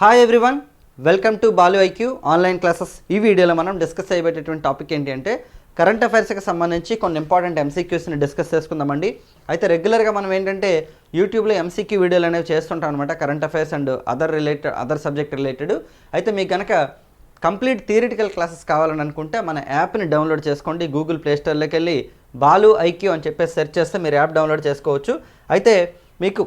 Hi everyone welcome to Balu IQ online classes ఈ వీడియోలో మనం డిస్కస్ చేయబేటటువంటి టాపిక్ ఏంటి అంటే కరెంట్ అఫైర్స్కి సంబంధించి కొన్ని ఇంపార్టెంట్ ఎంసీక్యూస్ని డిస్కస్ చేసుకుందామండి. అయితే రెగ్యులర్గా మనం ఏంటంటే యూట్యూబ్లో ఎంసీక్యూ వీడియోలు అనేవి చేస్తుంటాం అనమాట current affairs and other related other subject related అయితే మీకు కనుక కంప్లీట్ థియరిటికల్ క్లాసెస్ కావాలని అనుకుంటే మన యాప్ని డౌన్లోడ్ చేసుకోండి. గూగుల్ ప్లేస్టోర్లోకి వెళ్ళి బాలు ఐక్యూ అని చెప్పేసి సెర్చ్ చేస్తే మీరు యాప్ డౌన్లోడ్ చేసుకోవచ్చు. అయితే మీకు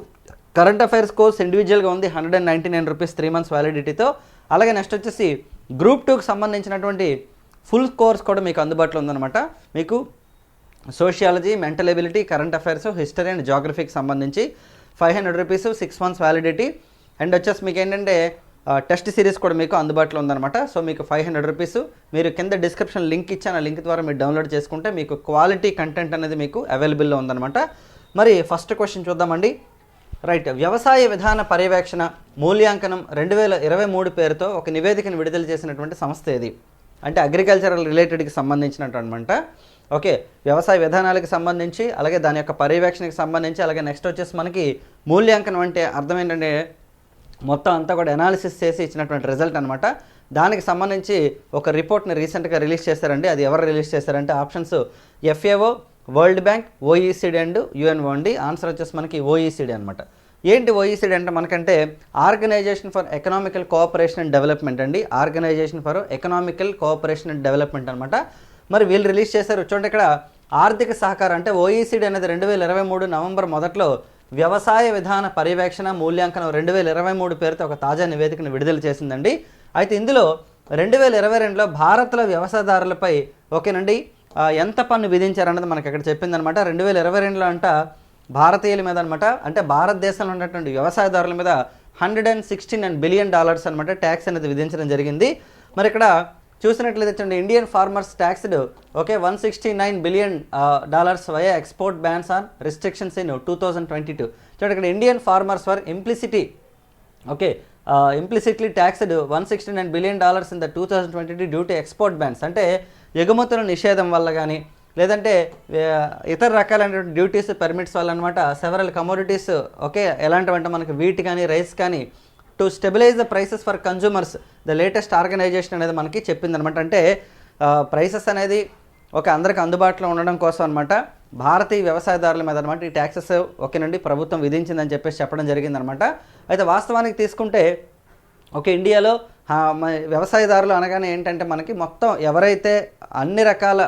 కరెంట్ అఫైర్స్ కోర్స్ ఇండివిజువల్గా ఉంది hundred and ninety nine rupees three months వ్యాలిడిటీతో అలాగే నెక్స్ట్ వచ్చేసి గ్రూప్ టూకి సంబంధించినటువంటి ఫుల్ కోర్స్ కూడా మీకు అందుబాటులో ఉందన్నమాట. మీకు sociology mental ability current affairs history and జాగ్రఫీకి సంబంధించి five hundred rupees six months validity and వచ్చేసి మీకు ఏంటంటే టెస్ట్ సిరీస్ కూడా మీకు అందుబాటులో ఉందన్నమాట. సో మీకు ఫైవ్ హండ్రెడ్ రూపీస్ మీరు కింద డిస్క్రిప్షన్ లింక్ ఇచ్చాను ఆ లింక్ ద్వారా మీరు డౌన్లోడ్ చేసుకుంటే మీకు క్వాలిటీ కంటెంట్ అనేది మీకు అవైలబుల్లో ఉందన్నమాట. మరి ఫస్ట్ క్వశ్చన్ చూద్దామండి. రైట్. వ్యవసాయ విధాన పర్యవేక్షణ మూల్యాంకనం రెండు వేల ఇరవై మూడు పేరుతో ఒక నివేదికను విడుదల చేసినటువంటి సంస్థ ఇది అంటే అగ్రికల్చరల్ రిలేటెడ్కి సంబంధించినట్టు అనమాట ఓకే వ్యవసాయ విధానాలకు సంబంధించి అలాగే దాని యొక్క పర్యవేక్షణకి సంబంధించి అలాగే నెక్స్ట్ వచ్చేసి మనకి మూల్యాంకనం అంటే అర్థం ఏంటంటే మొత్తం అంతా కూడా ఎనాలిసిస్ చేసి ఇచ్చినటువంటి రిజల్ట్ అనమాట దానికి సంబంధించి ఒక రిపోర్ట్ని రీసెంట్గా రిలీజ్ చేశారండి. అది ఎవరు రిలీజ్ చేశారంటే options FAO world bank OECD and UN వండి. ఆన్సర్ వచ్చేసి మనకి ఓఈసీడీ అనమాట ఏంటి ఓఈసీడీ అంటే మనకంటే organisation for economical cooperation and development అండి. Organisation for economical cooperation and development అనమాట మరి వీళ్ళు రిలీజ్ చేశారు. చూడండి ఇక్కడ ఆర్థిక సహకారం అంటే ఓఈసీడీ అనేది రెండు వేల ఇరవై మూడు నవంబర్ మొదట్లో వ్యవసాయ విధాన పర్యవేక్షణ మూల్యాంకనం రెండు వేల ఇరవై మూడు పేరుతో ఒక తాజా నివేదికను విడుదల చేసిందండి. అయితే ఇందులో రెండు వేల ఇరవై రెండులో భారత్లో వ్యవసాయదారులపై ఓకేనండి? ఎంత పన్ను విధించారన్నది మనకి అక్కడ చెప్పిందనమాట రెండు వేల ఇరవై రెండులో అంట భారతీయుల మీద అనమాట అంటే భారతదేశంలో ఉన్నటువంటి వ్యవసాయదారుల మీద hundred and sixteen and billion dollars అనమాట ట్యాక్స్ అనేది విధించడం జరిగింది. మరి ఇక్కడ చూసినట్లయితే చూడండి Indian farmers taxed okay one sixty nine billion dollars via export bans on restrictions in two thousand twenty two చూడండి ఇక్కడ Indian farmers for implicity okay implicitly taxed one sixty nine billion dollars in the two thousand twenty two due to export bans అంటే ఎగుమతుల నిషేధం వల్ల కానీ లేదంటే ఇతర రకాలైనటువంటి డ్యూటీస్ పర్మిట్స్ వల్ల అనమాట సెవరల్ కమోడిటీస్ ఓకే ఎలాంటివంటే మనకి వీట్ కానీ రైస్ కానీ to stabilise the prices for consumers the latest organisation అనేది మనకి చెప్పిందనమాట అంటే ప్రైసెస్ అనేది ఒక అందరికి అందుబాటులో ఉండడం కోసం అనమాట భారతీయ వ్యవసాయదారుల మీద అనమాట ఈ ట్యాక్సెస్ ఓకేనండి ప్రభుత్వం విధించిందని చెప్పేసి చెప్పడం జరిగిందనమాట అయితే వాస్తవానికి తీసుకుంటే ఒక ఇండియాలో వ్యవసాయదారులు అనగానే ఏంటంటే మనకి మొత్తం ఎవరైతే అన్ని రకాల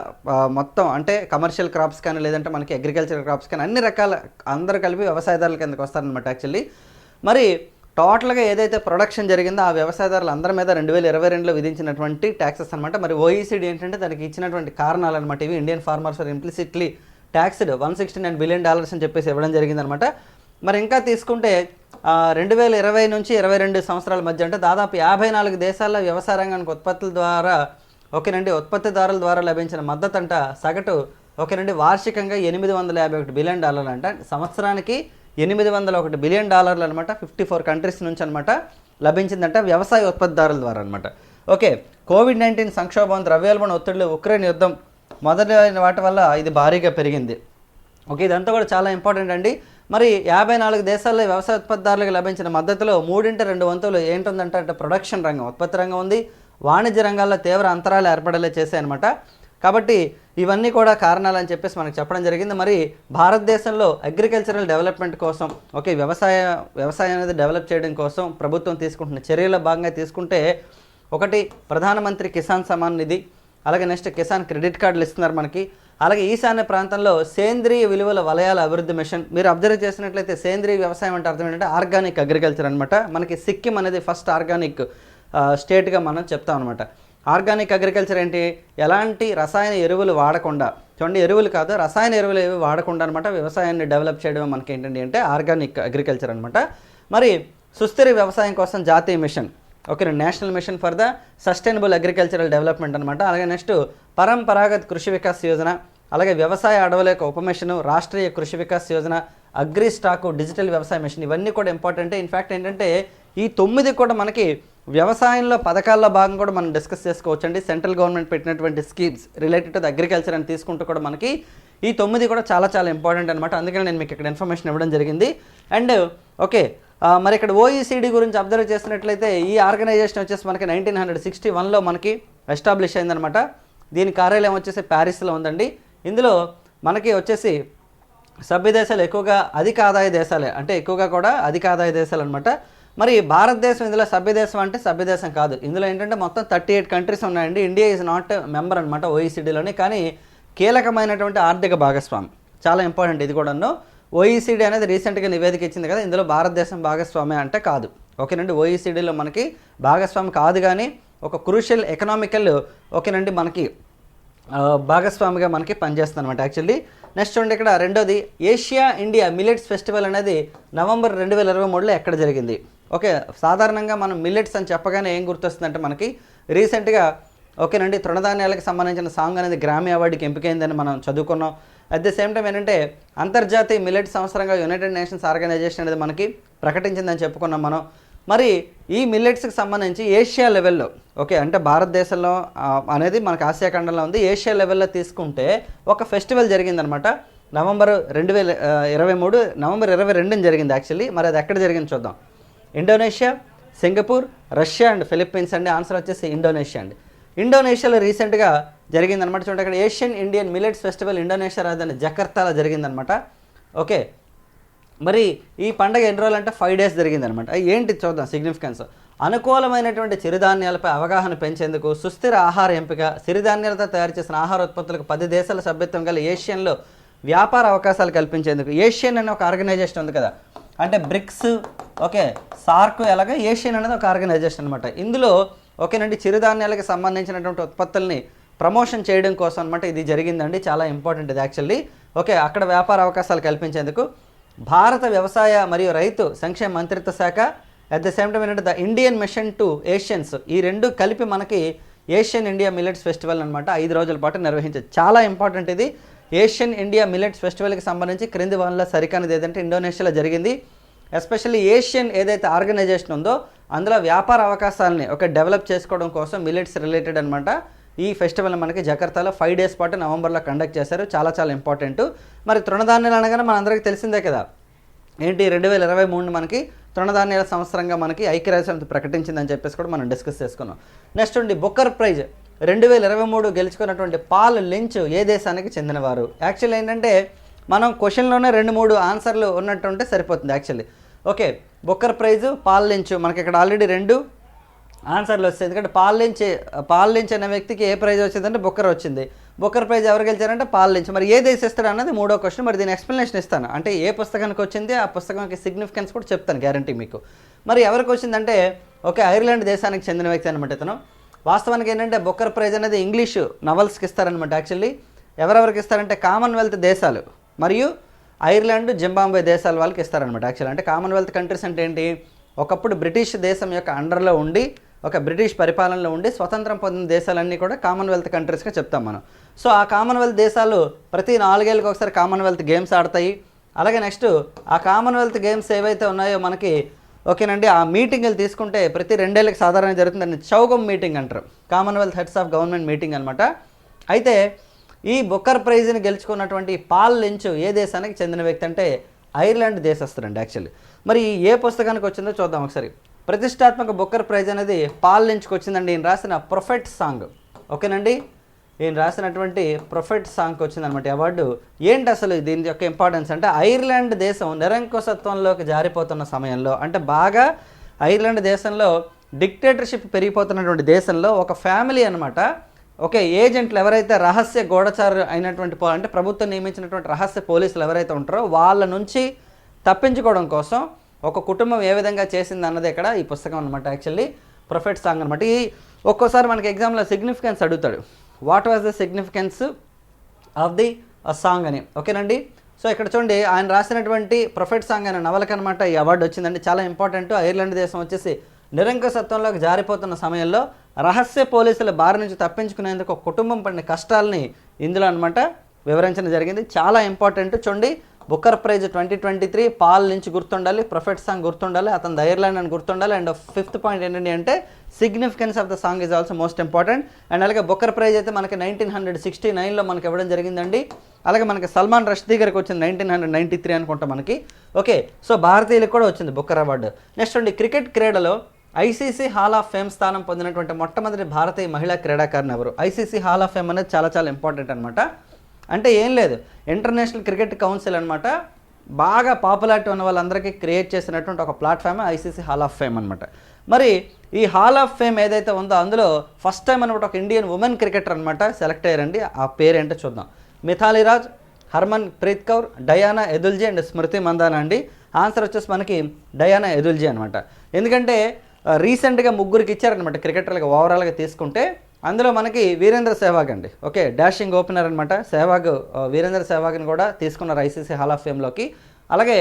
మొత్తం అంటే కమర్షియల్ క్రాప్స్ కానీ లేదంటే మనకి అగ్రికల్చర్ క్రాప్స్ కానీ అన్ని రకాల అందరు కలిపి వ్యవసాయదారుల కిందకి వస్తారనమాట యాక్చువల్లీ. మరి టోటల్గా ఏదైతే ప్రొడక్షన్ జరిగిందో ఆ వ్యవసాయదారులు అందరి మీద రెండు వేల ఇరవై రెండులో విధించినటువంటి ట్యాక్సెస్ అనమాట మరి ఓఈసీడీ ఏంటంటే దానికి ఇచ్చినటువంటి కారణాలు అనమాట ఇవి Indian farmers are implicitly taxed one sixty nine billion dollars అని చెప్పేసి ఇవ్వడం జరిగిందనమాట మరి ఇంకా తీసుకుంటే రెండు వేల ఇరవై నుంచి ఇరవై రెండు సంవత్సరాల మధ్య అంటే దాదాపు యాభై నాలుగు దేశాల్లో వ్యవసాయ రంగానికి ఉత్పత్తుల ద్వారా ఓకేనండి ఉత్పత్తిదారుల ద్వారా లభించిన మద్దతు అంట. సగటు నుండి వార్షికంగా ఎనిమిది వందల యాభై ఒకటి బిలియన్ డాలర్లు అంట. సంవత్సరానికి ఎనిమిది వందల ఒకటి బిలియన్ డాలర్లు అనమాట. ఫిఫ్టీ ఫోర్ కంట్రీస్ నుంచి అనమాట లభించిందంట వ్యవసాయ ఉత్పత్తిదారుల ద్వారా అనమాట. ఓకే కోవిడ్ నైన్టీన్ సంక్షోభం ద్రవ్యోల్బణ ఒత్తిడిలో ఉక్రెయిన్ యుద్ధం మొదలైన వాటి వల్ల ఇది భారీగా పెరిగింది. ఓకే ఇదంతా కూడా చాలా ఇంపార్టెంట్ అండి. మరి యాభై నాలుగు దేశాల్లో వ్యవసాయ ఉత్పత్తిదారులకు లభించిన మద్దతులో మూడింటి రెండు వంతులు ఏంటుందంటే అంటే ప్రొడక్షన్ రంగం ఉత్పత్తి రంగం ఉంది. వాణిజ్య రంగాల్లో తీవ్ర అంతరాలు ఏర్పడేలా చేశాయన్నమాట. కాబట్టి ఇవన్నీ కూడా కారణాలని చెప్పేసి మనకు చెప్పడం జరిగింది. మరి భారతదేశంలో అగ్రికల్చరల్ డెవలప్మెంట్ కోసం ఓకే వ్యవసాయ వ్యవసాయం అనేది డెవలప్ చేయడం కోసం ప్రభుత్వం తీసుకుంటున్న చర్యల భాగంగా తీసుకుంటే ఒకటి ప్రధానమంత్రి కిసాన్ సమాన్ నిధి అలాగే నెక్స్ట్ కిసాన్ క్రెడిట్ కార్డులు ఇస్తున్నారు మనకి. అలాగే ఈశాన్య ప్రాంతంలో సేంద్రియ విలువల వలయాల అభివృద్ధి మిషన్. మీరు అబ్జర్వ్ చేసినట్లయితే సేంద్రియ వ్యవసాయం అంటే అర్థం ఏంటంటే ఆర్గానిక్ అగ్రికల్చర్ అనమాట మనకి సిక్కిం అనేది ఫస్ట్ ఆర్గానిక్ స్టేట్గా మనం చెప్తాం అనమాట ఆర్గానిక్ అగ్రికల్చర్ ఏంటి? ఎలాంటి రసాయన ఎరువులు వాడకుండా చూడండి ఎరువులు కాదు రసాయన ఎరువులు ఏవి వాడకుండా అనమాట వ్యవసాయాన్ని డెవలప్ చేయడం మనకి ఏంటంటే అంటే ఆర్గానిక్ అగ్రికల్చర్ అనమాట మరి సుస్థిర వ్యవసాయం కోసం జాతీయ mission. Okay national mission for the sustainable agricultural development అనమాట అలాగే నెక్స్ట్ పరంపరాగత్ కృషి వికాస్ యోజన అలాగే వ్యవసాయ అడవుల యొక్క ఉపమిషన్ Rashtriya Krishi Vikas Yojana agri stack digital వ్యవసాయ మిషన్ ఇవన్నీ కూడా ఇంపార్టెంట్ ఇన్ఫ్యాక్ట్ ఏంటంటే ఈ తొమ్మిది కూడా మనకి వ్యవసాయంలో పథకాల్లో భాగం కూడా మనం డిస్కస్ చేసుకోవచ్చు అండి సెంట్రల్ గవర్నమెంట్ పెట్టినటువంటి schemes related to the agriculture అని తీసుకుంటూ కూడా మనకి ఈ తొమ్మిది కూడా చాలా చాలా ఇంపార్టెంట్ అనమాట అందుకని నేను మీకు ఇక్కడ ఇన్ఫర్మేషన్ ఇవ్వడం జరిగింది. అండ్ ఓకే మరి ఇక్కడ ఓఈసీడీ గురించి అబ్జర్వ్ చేసినట్లయితే ఈ ఆర్గనైజేషన్ వచ్చేసి మనకి నైన్టీన్ హండ్రెడ్ సిక్స్టీ వన్లో మనకి ఎస్టాబ్లిష్ అయిందనమాట దీని కార్యాలయం వచ్చేసి ప్యారిస్లో ఉందండి. ఇందులో మనకి వచ్చేసి సభ్య దేశాలు ఎక్కువగా అధిక ఆదాయ దేశాలే అంటే ఎక్కువగా కూడా అధిక ఆదాయ దేశాలు అనమాట మరి భారతదేశం ఇందులో సభ్యదేశం అంటే సభ్యదేశం కాదు. ఇందులో ఏంటంటే మొత్తం థర్టీ ఎయిట్ కంట్రీస్ ఉన్నాయండి. ఇండియా ఈజ్ నాట్ మెంబర్ అనమాట ఓఈసీడీలోని కానీ కీలకమైనటువంటి ఆర్థిక భాగస్వామి చాలా ఇంపార్టెంట్ ఇది కూడాను. ఓఈసీడీ అనేది రీసెంట్గా నివేదిక ఇచ్చింది కదా ఇందులో భారతదేశం భాగస్వామి అంటే కాదు. ఓకేనండి ఓఈసీడీలో మనకి భాగస్వామి కాదు కానీ ఒక క్రూషియల్ ఎకనామికల్ ఓకేనండి మనకి భాగస్వామిగా మనకి పనిచేస్తుంది అనమాట యాక్చువల్లీ. నెక్స్ట్ చూడండి ఇక్కడ రెండోది ఏషియా ఇండియా మిల్లెట్స్ ఫెస్టివల్ అనేది నవంబర్ రెండు వేల ఇరవై మూడులో ఎక్కడ జరిగింది? ఓకే సాధారణంగా మనం మిల్లెట్స్ అని చెప్పగానే ఏం గుర్తొస్తుందంటే మనకి రీసెంట్గా ఓకేనండి తృణధాన్యాలకు సంబంధించిన సాంగ్ అనేది గ్రామీ అవార్డుకి ఎంపికైందని మనం చదువుకున్నాం. అట్ ద సేమ్ టైం ఏంటంటే అంతర్జాతీయ మిల్లెట్ సంవత్సరంగా యునైటెడ్ నేషన్స్ ఆర్గనైజేషన్ అనేది మనకి ప్రకటించిందని చెప్పుకున్నాం మనం. మరి ఈ మిల్లెట్స్కి సంబంధించి ఏషియా లెవెల్లో ఓకే అంటే భారతదేశంలో అనేది మనకు ఆసియా ఖండంలో ఉంది. ఏషియా లెవెల్లో తీసుకుంటే ఒక ఫెస్టివల్ జరిగిందనమాట. నవంబర్ రెండు వేల ఇరవై మూడు నవంబర్ ఇరవై రెండున జరిగింది యాక్చువల్లీ మరి అది ఎక్కడ జరిగింది చూద్దాం. Indonesia Singapore Russia and Philippines అండి. ఆన్సర్ వచ్చేసి ఇండోనేషియా అండి. ఇండోనేషియాలో రీసెంట్గా జరిగిందనమాట చూడండి అక్కడ Asian Indian millets festival Indonesia రాజధాని జకర్తాలో జరిగిందనమాట ఓకే. మరి ఈ పండగ ఎన్ని రోజులు అంటే ఫైవ్ డేస్ జరిగిందనమాట ఏంటి చూద్దాం సిగ్నిఫికెన్స్ అనుకూలమైనటువంటి చిరుధాన్యాలపై అవగాహన పెంచేందుకు సుస్థిర ఆహార ఎంపిక సిరిధాన్యాలతో తయారు చేసిన ఆహార ఉత్పత్తులకు పది దేశాల సభ్యత్వం గల ఏషియన్లో వ్యాపార అవకాశాలు కల్పించేందుకు ఏషియన్ అనే ఒక ఆర్గనైజేషన్ ఉంది కదా. అంటే బ్రిక్స్ ఓకే. సార్క్ ఎలాగ ఏషియన్ అనేది ఒక ఆర్గనైజేషన్ అనమాట ఇందులో ఓకేనండి చిరుధాన్యాలకు సంబంధించినటువంటి ఉత్పత్తుల్ని ప్రమోషన్ చేయడం కోసం అనమాట ఇది జరిగిందండి. చాలా ఇంపార్టెంట్ ఇది యాక్చువల్లీ. ఓకే అక్కడ వ్యాపార అవకాశాలు కల్పించేందుకు భారత వ్యవసాయ మరియు రైతు సంక్షేమ మంత్రిత్వ శాఖ అట్ ద సేమ్ టైం ఏంటంటే the Indian mission to Asians ఈ రెండు కలిపి మనకి ఏషియన్ ఇండియా మిల్లెట్స్ ఫెస్టివల్ అనమాట ఐదు రోజుల పాటు నిర్వహించారు చాలా ఇంపార్టెంట్ ఇది. ఏషియన్ ఇండియా మిల్లెట్స్ ఫెస్టివల్కి సంబంధించి క్రింది వనలో సరికానిది ఏదంటే ఇండోనేషియాలో జరిగింది. ఎస్పెషల్లీ ఏషియన్ ఏదైతే ఆర్గనైజేషన్ ఉందో అందులో వ్యాపార అవకాశాలని ఒక డెవలప్ చేసుకోవడం కోసం మిల్లెట్స్ రిలేటెడ్ అనమాట ఈ ఫెస్టివల్ మనకి జకర్తాలో ఫైవ్ డేస్ పాటు నవంబర్లో కండక్ట్ చేశారు. చాలా చాలా ఇంపార్టెంట్. మరి తృణధాన్యాలు అనగానే మనందరికీ తెలిసిందే కదా. ఏంటి? రెండు వేల ఇరవై మూడు మనకి తృణధాన్యాల సంవత్సరంగా మనకి ఐక్యరాజ్య ప్రకటించిందని చెప్పేసి కూడా మనం డిస్కస్ చేసుకున్నాం. నెక్స్ట్ ఉండి బుక్కర్ ప్రైజ్. రెండు వేల ఇరవై మూడు గెలుచుకున్నటువంటి పాల్ లించ్ ఏ దేశానికి చెందినవారు? యాక్చువల్ ఏంటంటే మనం క్వశ్చన్లోనే రెండు మూడు ఆన్సర్లు ఉన్నట్టుంటే సరిపోతుంది actually okay Booker prize Paul Lynch. మనకి ఇక్కడ ఆల్రెడీ రెండు ఆన్సర్లు వస్తాయి. ఎందుకంటే పాల్ లించ్ పాల్ అనే వ్యక్తికి ఏ ప్రైజ్ వచ్చిందంటే బుక్కర్ వచ్చింది. బుక్కర్ ప్రైజ్ ఎవరు గెలిచారంటే పాల్ మరి ఏ దేశం ఇస్తాడు అన్నది మూడో క్వశ్చన్ మరి దీని ఎక్స్ప్లెనేషన్ ఇస్తాను. అంటే ఏ పుస్తకానికి వచ్చింది ఆ పుస్తకానికి సిగ్నిఫికెన్స్ కూడా చెప్తాను గ్యారంటీ మీకు. మరి ఎవరికి వచ్చిందంటే ఓకే ఐర్లాండ్ దేశానికి చెందిన వ్యక్తి అనమాట ఇతను. వాస్తవానికి ఏంటంటే బుక్కర్ ప్రైజ్ అనేది ఇంగ్లీష్ నవల్స్కి ఇస్తారనమాట యాక్చువల్లీ ఎవరెవరికి ఇస్తారంటే కామన్వెల్త్ దేశాలు. మరియు ఐర్లాండ్ జింబాంబే దేశాల వాళ్ళకి ఇస్తారనమాట యాక్చువల్ అంటే కామన్వెల్త్ కంట్రీస్ అంటే ఏంటి? ఒకప్పుడు బ్రిటిష్ దేశం యొక్క అండర్లో ఉండి ఒక బ్రిటిష్ పరిపాలనలో ఉండి స్వతంత్రం పొందిన దేశాలన్నీ కూడా కామన్వెల్త్ కంట్రీస్గా చెప్తాం మనం. సో ఆ కామన్వెల్త్ దేశాలు ప్రతి నాలుగేళ్ళకి ఒకసారి కామన్వెల్త్ గేమ్స్ ఆడతాయి. అలాగే నెక్స్ట్ ఆ కామన్వెల్త్ గేమ్స్ ఏవైతే ఉన్నాయో మనకి ఓకేనండి ఆ మీటింగ్లు తీసుకుంటే ప్రతి రెండేళ్ళకి సాధారణంగా జరుగుతుందని చౌగం మీటింగ్ అంటారు. Commonwealth heads of government meeting అనమాట అయితే ఈ బుక్కర్ ప్రైజ్ని గెలుచుకున్నటువంటి పాల్ లించ్ ఏ దేశానికి చెందిన వ్యక్తి అంటే ఐర్లాండ్ దేశస్తుడండి యాక్చువల్లీ. మరి ఏ పుస్తకానికి వచ్చిందో చూద్దాం ఒకసారి. ప్రతిష్టాత్మక బుక్కర్ ప్రైజ్ అనేది పాల్ లించ్కి వచ్చిందండి. ఈయన రాసిన ప్రొఫెట్ సాంగ్. ఓకేనండి? ఈయన రాసినటువంటి ప్రొఫెట్ సాంగ్కి వచ్చిందనమాట అవార్డు. ఏంటి అసలు దీని యొక్క ఇంపార్టెన్స్ అంటే ఐర్లాండ్ దేశం నిరంకుశత్వంలోకి జారిపోతున్న సమయంలో అంటే బాగా ఐర్లాండ్ దేశంలో డిక్టేటర్షిప్ పెరిగిపోతున్నటువంటి దేశంలో ఒక ఫ్యామిలీ అనమాట ఓకే ఏజెంట్లు ఎవరైతే రహస్య గూఢచారు అయినటువంటి అంటే ప్రభుత్వం నియమించినటువంటి రహస్య పోలీసులు ఎవరైతే ఉంటారో వాళ్ళ నుంచి తప్పించుకోవడం కోసం ఒక కుటుంబం ఏ విధంగా చేసింది అన్నది ఇక్కడ ఈ పుస్తకం అనమాట యాక్చువల్లీ ప్రొఫెట్ సాంగ్ అనమాట ఈ ఒక్కోసారి మనకి ఎగ్జామ్లో సిగ్నిఫికెన్స్ అడుగుతాడు. What was the significance of the song అని? ఓకేనండి సో ఇక్కడ చూడండి ఆయన రాసినటువంటి ప్రొఫెట్ సాంగ్ అనే నవలకనమాట ఈ అవార్డు వచ్చిందండి. చాలా ఇంపార్టెంట్ ఐర్లాండ్ దేశం వచ్చేసి నిరంకుశత్వంలోకి జారిపోతున్న సమయంలో రహస్య పోలీసుల బారి నుంచి తప్పించుకునేందుకు ఒక కుటుంబం పడిన కష్టాలని ఇందులో అనమాట వివరించడం జరిగింది. చాలా ఇంపార్టెంట్ చూడండి Booker prize twenty twenty three Paul నుంచి గుర్తుండాలి ప్రొఫెట్ సాంగ్ గుర్తుండాలి అతను ఐర్లాండ్ అని గుర్తుండాలి అండ్ ఫిఫ్త్ పాయింట్ ఏంటంటే అంటే significance of the song is also most important and అలాగే బుక్కర్ ప్రైజ్ అయితే మనకి నైన్టీన్ హండ్రెడ్ సిక్స్టీ నైన్లో మనకి ఇవ్వడం జరిగిందండి. అలాగే మనకి సల్మాన్ రష్దీ గారికి వచ్చింది నైన్టీన్ హండ్రెడ్ నైంటీ త్రీ అనుకుంటా మనకి. ఓకే సో భారతీయులకు కూడా వచ్చింది బుక్కర్ అవార్డు. నెక్స్ట్ అండి క్రికెట్ క్రీడలో ఐసీసీ హాల్ ఆఫ్ ఫేమ్ స్థానం పొందినటువంటి మొట్టమొదటి భారతీయ మహిళా క్రీడాకారిణి ఎవరు? ఐసీసీ హాల్ ఆఫ్ ఫేమ్ అనేది చాలా చాలా ఇంపార్టెంట్ అనమాట అంటే ఏం లేదు. ఇంటర్నేషనల్ క్రికెట్ కౌన్సిల్ అనమాట బాగా పాపులారిటీ ఉన్న వాళ్ళందరికీ క్రియేట్ చేసినటువంటి ఒక platform ICC hall of fame అనమాట మరి ఈ హాల్ ఆఫ్ ఫేమ్ ఏదైతే ఉందో అందులో ఫస్ట్ టైం అనమాట ఒక ఇండియన్ ఉమెన్ క్రికెటర్ అనమాట సెలెక్ట్ అయ్యారండి. ఆ పేరు ఏంటో చూద్దాం. Mithali Raj Harmanpreet Kaur Diana Edulji and Smriti Mandhana అండి. ఆన్సర్ వచ్చేసి మనకి డయానా ఎదుల్జీ అనమాట ఎందుకంటే రీసెంట్గా ముగ్గురికి ఇచ్చారనమాట క్రికెటర్లుగా ఓవరాల్గా తీసుకుంటే అందులో మనకి వీరేంద్ర సెహ్వాగ్ అండి. ఓకే డాషింగ్ ఓపెనర్ అనమాట సెహ్వాగ్ వీరేంద్ర సెహ్వాగ్ని కూడా తీసుకున్నారు ఐసీసీ హాల్ ఆఫ్ ఫేమ్లోకి అలాగే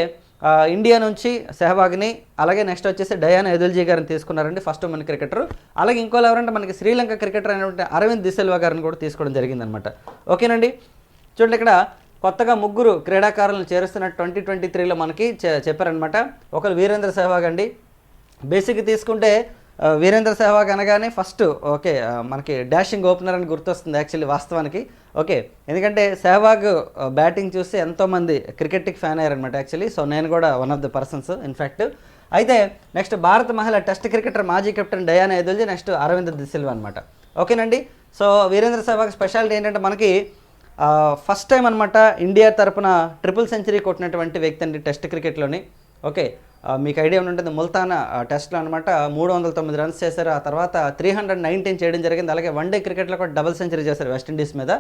ఇండియా నుంచి సెహ్వాగ్ని అలాగే నెక్స్ట్ వచ్చేసి డయానా ఎదుల్జీ గారిని తీసుకున్నారండి ఫస్ట్ ఉమెన్ క్రికెటర్. అలాగే ఇంకోళ్ళు ఎవరంటే మనకి శ్రీలంక క్రికెటర్ అయినటువంటి అరవింద్ దిసెల్వా గారిని కూడా తీసుకోవడం జరిగిందనమాట ఓకేనండి? చూడండి ఇక్కడ కొత్తగా ముగ్గురు క్రీడాకారులను చేరుస్తున్న ట్వంటీ ట్వంటీ త్రీలో మనకి చె- చెప్పారనమాట ఒకరు వీరేంద్ర సెహ్వాగ్ అండి. బేసిక్ తీసుకుంటే వీరేంద్ర సెహ్వాగ్ అనగానే ఫస్ట్ ఓకే మనకి డాషింగ్ ఓపెనర్ అని గుర్తొస్తుంది యాక్చువల్లీ వాస్తవానికి. ఓకే ఎందుకంటే సెహ్వాగ్ బ్యాటింగ్ చూసి ఎంతోమంది క్రికెట్కి ఫ్యాన్ అయ్యారనమాట యాక్చువల్లీ సో నేను కూడా one of the persons in fact అయితే నెక్స్ట్ భారత మహిళ టెస్ట్ క్రికెటర్ మాజీ కెప్టెన్ డయానా ఎదుల్జీ నెక్స్ట్ అరవింద్ దిసిల్వా అనమాట ఓకేనండి? సో వీరేంద్ర సెహ్వాగ్ స్పెషాలిటీ ఏంటంటే మనకి ఫస్ట్ టైం అనమాట ఇండియా తరపున ట్రిపుల్ సెంచరీ కొట్టినటువంటి వ్యక్తి అండి టెస్ట్ క్రికెట్లోని ఓకే మీకు ఐడియా ఉంటుంది ముల్తానా టెస్ట్లో అనమాట మూడు వందల తొమ్మిది రన్స్ చేశారు. ఆ తర్వాత త్రీ హండ్రెడ్ నైన్టీన్ చేయడం జరిగింది. అలాగే వన్ డే క్రికెట్లో కూడా డబుల్ సెంచరీ చేశారు వెస్టిండీస్ మీద.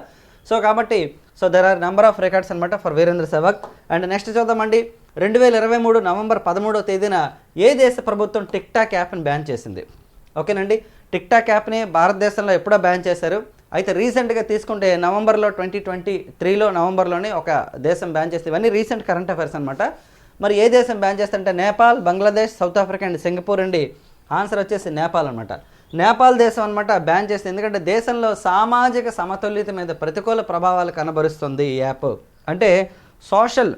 సో కాబట్టి so there are number of records అనమాట for Virender Sehwag and next చూద్దామండి. రెండు వేల ఇరవై మూడు నవంబర్ పదమూడవ తేదీన ఏ దేశ ప్రభుత్వం టిక్ టాక్ యాప్ని బ్యాన్ చేసింది? ఓకేనండి. టిక్ టాక్ యాప్ని భారతదేశంలో ఎప్పుడో బ్యాన్ చేశారు. అయితే రీసెంట్గా తీసుకుంటే నవంబర్లో ట్వంటీ ట్వంటీ త్రీలో నవంబర్లోనే ఒక దేశం బ్యాన్ చేస్తే ఇవన్నీ రీసెంట్ కరెంట్ అఫైర్స్ అనమాట మరి ఏ దేశం బ్యాన్ చేస్తుంటే Nepal Bangladesh South Africa and Singapore అండి. ఆన్సర్ వచ్చేసి నేపాల్ అనమాట నేపాల్ దేశం అనమాట బ్యాన్ చేస్తుంది ఎందుకంటే దేశంలో సామాజిక సమతుల్యత మీద ప్రతికూల ప్రభావాలు కనబరుస్తుంది ఈ యాప్ అంటే సోషల్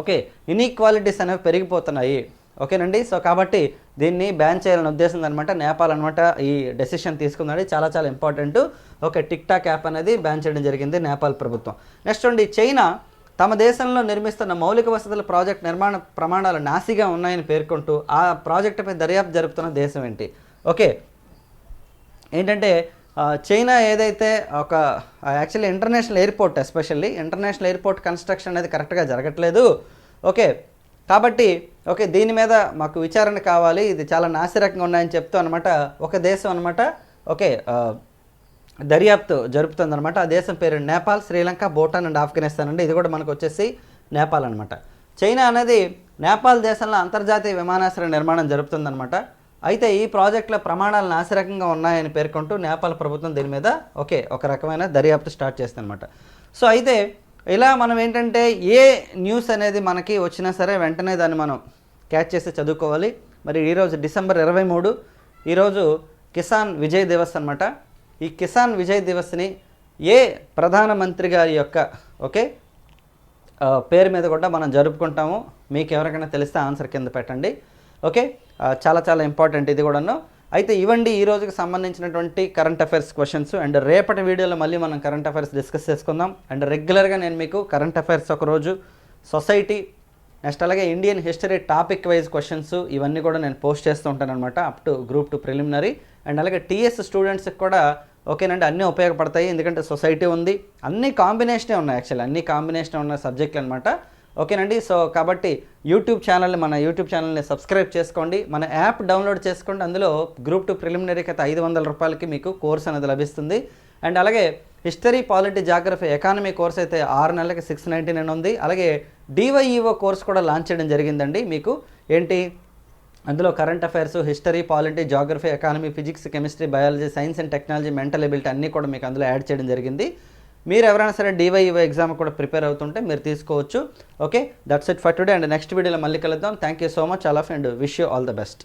ఓకే ఇన్ఈక్వాలిటీస్ అనేవి పెరిగిపోతున్నాయి. ఓకేనండి? సో కాబట్టి దీన్ని బ్యాన్ చేయాలని ఉద్దేశం అనమాట నేపాల్ అనమాట ఈ డెసిషన్ తీసుకుందండి. చాలా చాలా important okay tik tok app అనేది బ్యాన్ చేయడం జరిగింది నేపాల్ ప్రభుత్వం. నెక్స్ట్ అండి చైనా తమ దేశంలో నిర్మిస్తున్న మౌలిక వసతుల ప్రాజెక్ట్ నిర్మాణ ప్రమాణాలు నాసిగా ఉన్నాయని పేర్కొంటూ ఆ ప్రాజెక్టుపై దర్యాప్తు జరుపుతున్న దేశం ఏంటి? ఓకే. ఏంటంటే చైనా ఏదైతే ఒక actually international airport especially international airport construction అనేది కరెక్ట్గా జరగట్లేదు. ఓకే. కాబట్టి ఓకే దీని మీద మాకు విచారణ కావాలి. ఇది చాలా నాసిరకంగా ఉన్నాయని చెప్తూ అనమాట ఒక దేశం అనమాట ఓకే దర్యాప్తు జరుపుతుందనమాట ఆ దేశం పేరు నేపాల్ శ్రీలంక భూటాన్ అండ్ ఆఫ్ఘనిస్తాన్ అండి. ఇది కూడా మనకు వచ్చేసి నేపాల్ అనమాట చైనా అనేది నేపాల్ దేశంలో అంతర్జాతీయ విమానాశ్రయ నిర్మాణం జరుపుతుందనమాట అయితే ఈ ప్రాజెక్టుల ప్రమాణాలు నాసిరకంగా ఉన్నాయని పేర్కొంటూ నేపాల్ ప్రభుత్వం దీని మీద ఓకే ఒక రకమైన దర్యాప్తు స్టార్ట్ చేస్తుందన్నమాట. సో అయితే ఇలా మనం ఏంటంటే ఏ న్యూస్ అనేది మనకి వచ్చినా సరే వెంటనే దాన్ని మనం క్యాచ్ చేసి చదువుకోవాలి. మరి ఈరోజు డిసెంబర్ ఇరవై మూడు ఈరోజు కిసాన్ విజయ్ దివస్ అనమాట ఈ కిసాన్ విజయ్ దివస్ని ఏ ప్రధానమంత్రి గారి యొక్క ఓకే పేరు మీద కూడా మనం జరుపుకుంటాము. మీకు ఎవరికైనా తెలిస్తే ఆన్సర్ కింద పెట్టండి. ఓకే చాలా చాలా ఇంపార్టెంట్ ఇది కూడాను. అయితే ఇవ్వండి ఈ రోజుకి సంబంధించినటువంటి కరెంట్ అఫైర్స్ క్వశ్చన్స్ అండ్ రేపటి వీడియోలో మళ్ళీ మనం కరెంట్ అఫైర్స్ డిస్కస్ చేసుకుందాం. అండ్ రెగ్యులర్గా నేను మీకు కరెంట్ అఫైర్స్ ఒకరోజు సొసైటీ నెక్స్ట్ అలాగే Indian history topic wise questions ఇవన్నీ కూడా నేను పోస్ట్ చేస్తూ ఉంటాను అనమాట up to group two preliminary and అలాగే టీఎస్ స్టూడెంట్స్కి కూడా ఓకేనండి అన్నీ ఉపయోగపడతాయి. ఎందుకంటే సొసైటీ ఉంది. అన్ని కాంబినేషనే ఉన్నాయి యాక్చువల్లీ. అన్ని కాంబినేషన్ ఉన్న సబ్జెక్టులు అనమాట ఓకేనండి సో కాబట్టి యూట్యూబ్ ఛానల్ని మన యూట్యూబ్ ఛానల్ని సబ్స్క్రైబ్ చేసుకోండి. మన యాప్ డౌన్లోడ్ చేసుకోండి. అందులో గ్రూప్ టు ప్రిలిమినరీకి అయితే ఐదు వందల రూపాయలకి మీకు కోర్స్ అనేది లభిస్తుంది. అండ్ అలాగే history polity geography economy course అయితే ఆరు నెలలకి సిక్స్ నైంటీ నైన్ ఉంది. అలాగే డివైఈఓ కోర్స్ కూడా లాంచ్ చేయడం జరిగిందండి మీకు. ఏంటి? అందులో current affairs history polity geography economy physics chemistry biology science and technology mental ability అన్నీ కూడా మీకు అందులో యాడ్ చేయడం జరిగింది. మీరు ఎవరైనా సరే డివైఈఓ ఎగ్జామ్ కూడా ప్రిపేర్ అవుతుంటే మీరు తీసుకోవచ్చు. Okay that's it for today and next వీడియోలో మళ్ళీ కలుద్దాం. Thank you so much all of and wish you all the best